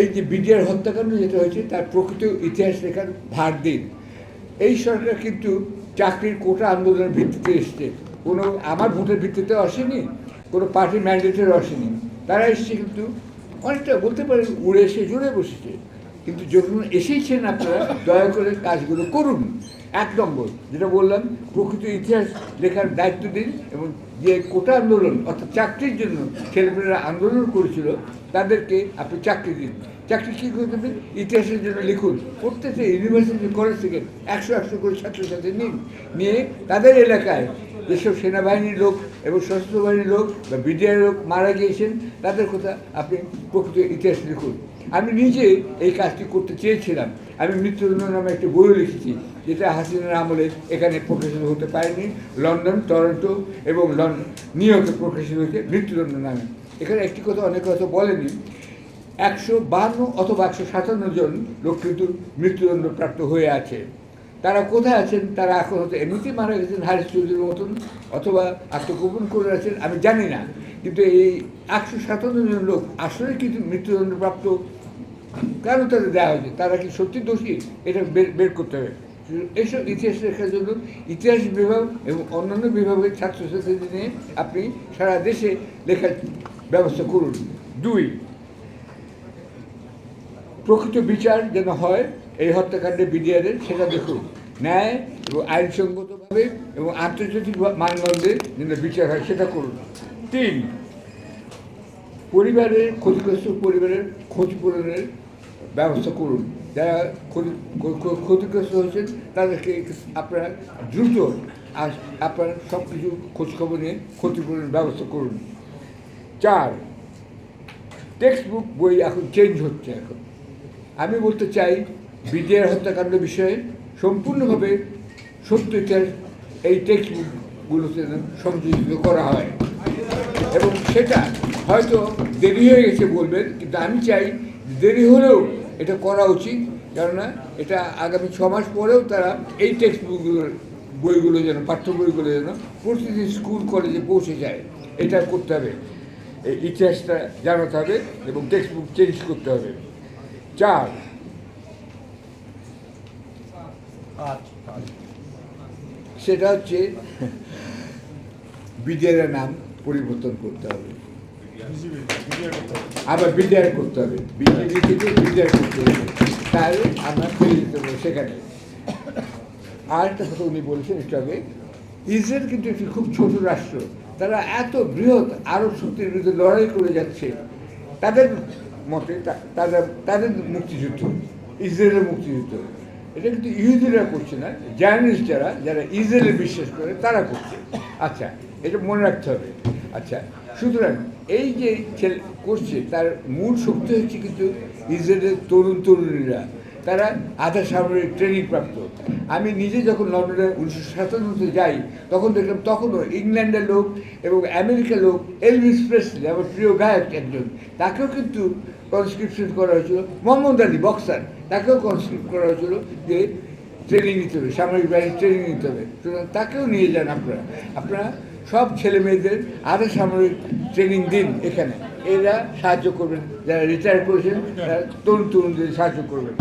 এই যে বিডিআর হত্যাকাণ্ড যেটা হয়েছে, তার প্রকৃত ইতিহাস লেখার ভার দিন। এই সরকার কিন্তু চাকরির কোটা আন্দোলনের ভিত্তিতে এসছে। কোনো আমার ভোটের ভিত্তিতে আসেনি, কোনো পার্টি ম্যান্ডেটের আসেনি। তারা এসছে কিন্তু অনেকটা বলতে পারেন উড়ে এসে জুড়ে বসেছে। কিন্তু যখন এসেইছেন আপনারা, দয়া করে কাজগুলো করুন। এক নম্বর, যেটা বললাম, প্রকৃত ইতিহাস লেখার দায়িত্ব দিন এবং যে কোটা আন্দোলন অর্থাৎ চাকরির জন্য ছেলেমেয়েরা আন্দোলন করেছিল, তাদেরকে আপনি চাকরি দিন। চাকরি কী করে দেবেন? ইতিহাসের জন্য লিখুন। প্রত্যেকটা ইউনিভার্সিটি কলেজ থেকে একশো একশো করে ছাত্রছাত্রী নিন। নিয়ে তাদের এলাকায় যেসব সেনাবাহিনীর লোক এবং সশস্ত্র বাহিনীর লোক বা বিডিআর লোক মারা গিয়েছেন, তাদের কথা আপনি প্রকৃত ইতিহাস লিখুন। আমি নিজে এই কাজটি করতে চেয়েছিলাম। আমি মৃত্যুদণ্ড নামে একটি বইও লিখেছি, যেটা হাসিনার আমলে এখানে প্রকাশিত হতে পারেনি। লন্ডন, টরন্টো এবং লন্ডন নিউ ইয়র্কে প্রকাশিত হয়েছে মৃত্যুদণ্ড নামে। এখানে একটি কথা অনেক কথা বলেনি, একশো বান্ন অথবা একশো সাতান্ন জন লোক কিন্তু মৃত্যুদণ্ড প্রাপ্ত হয়ে আছে। তারা কোথায় আছেন, তারা এখন হয়তো এমনিতেই মারা গেছেন, হারিস চৌধুরীর মতন, অথবা আত্মগোপন করে আছেন, আমি জানি না। কিন্তু এই একশো সাতান্ন জন লোক আসলে কিন্তু মৃত্যুদণ্ডপ্রাপ্ত? কেন তাদের দেওয়া হয়েছে তারা কি সত্যি দোষী? এটা বের বের করতে হবে। এইসব ইতিহাস লেখার জন্য ইতিহাস বিভাগ এবং অন্যান্য বিভাগের ছাত্রছাত্রীদের নিয়ে আপনি সারা দেশে লেখার ব্যবস্থা করুন। দুই, প্রকৃত বিচার যেন হয় এই হত্যাকাণ্ডে বিডিআরের, সেটা দেখুন। ন্যায় এবং আইনসঙ্গতভাবে এবং আন্তর্জাতিক মানদণ্ডে যেন বিচার হয়, সেটা করুন। তিন, পরিবারের, ক্ষতিগ্রস্ত পরিবারের ক্ষতিপূরণের ব্যবস্থা করুন। যারা ক্ষতি- ক্ষ- ক্ষ- ক্ষতিগ্রস্ত হয়েছেন, তাদেরকে আপনারা দ্রুত আপনারা সব কিছু খোঁজখবর নিয়ে ক্ষতিপূরণের ব্যবস্থা করুন। চার টেক্সট বুক বই এখন চেঞ্জ হচ্ছে এখন। আমি বলতে চাই বিডিআর হত্যাকাণ্ড বিষয়ে সম্পূর্ণভাবে সত্য ইতিহাস এই টেক্সট বুকগুলোতে যেন সংযোজিত করা হয়। এবং সেটা হয়তো দেরি হয়ে গেছে বলবেন, কিন্তু আমি চাই দেরি হলেও এটা করা উচিত, কেননা এটা আগামী ছ মাস পরেও তারা এই টেক্সট বুকগুলোর বইগুলো যেন পাঠ্য বইগুলো যেন প্রতিটি স্কুল কলেজে পৌঁছে যায়। এটা করতে হবে। এই ইতিহাসটা জানাতে হবে এবং টেক্সট বুক চেঞ্জ করতে হবে। চার সেটা হচ্ছে বিজয়ের নাম পরিবর্তন করতে হবে। আবার বিদ্যার করতে হবে। বিজেপি থেকে বিদ্যার করতে হবে, তাহলে আমরা ফিরে যেতে সেখানে। আর একটা কথা উনি বলেছেন একটু আগে, ইসরায়েল কিন্তু একটি খুব ছোট রাষ্ট্র। তারা এত বৃহৎ আরব শক্তির বিরুদ্ধে লড়াই করে যাচ্ছে, তাদের মতে তাদের তাদের মুক্তিযুদ্ধ, ইসরায়েলের মুক্তিযুদ্ধ। এটা কিন্তু ইহুদিরা করছে না জার্নালিস্ট যারা যারা ইসরায়েলে বিশ্বাস করে, তারা করছে। আচ্ছা এটা মনে রাখতে হবে। আচ্ছা সুতরাং এই যে ছেলে করছে, তার মূল শক্তি হচ্ছে কিন্তু ইসরায়েলের তরুণ তরুণীরা। তারা আধা সামরিক ট্রেনিং প্রাপ্ত। আমি নিজে যখন লন্ডনে উনিশশো সাতান্নতে যাই, তখন দেখলাম তখনও ইংল্যান্ডের লোক এবং আমেরিকার লোক এলভিস প্রেসলি আমার প্রিয় গায়ক একজন, তাকেও কিন্তু কনস্ক্রিপশন করা হয়েছিল। মোহাম্মদ আলী বক্সার তাকেও কনস্ক্রিপ্ট করা হয়েছিল যে ট্রেনিং নিতে হবে, সামরিক বাহিনীর ট্রেনিং নিতে হবে। সুতরাং তাকেও নিয়ে যান আপনারা। আপনারা সব ছেলে মেয়েদের আধা সামরিক ট্রেনিং দিন এখানে। এরা সাহায্য করবেন, যারা রিটায়ার করেছেন, তারা তরুণ তরুণদের সাহায্য করবেন।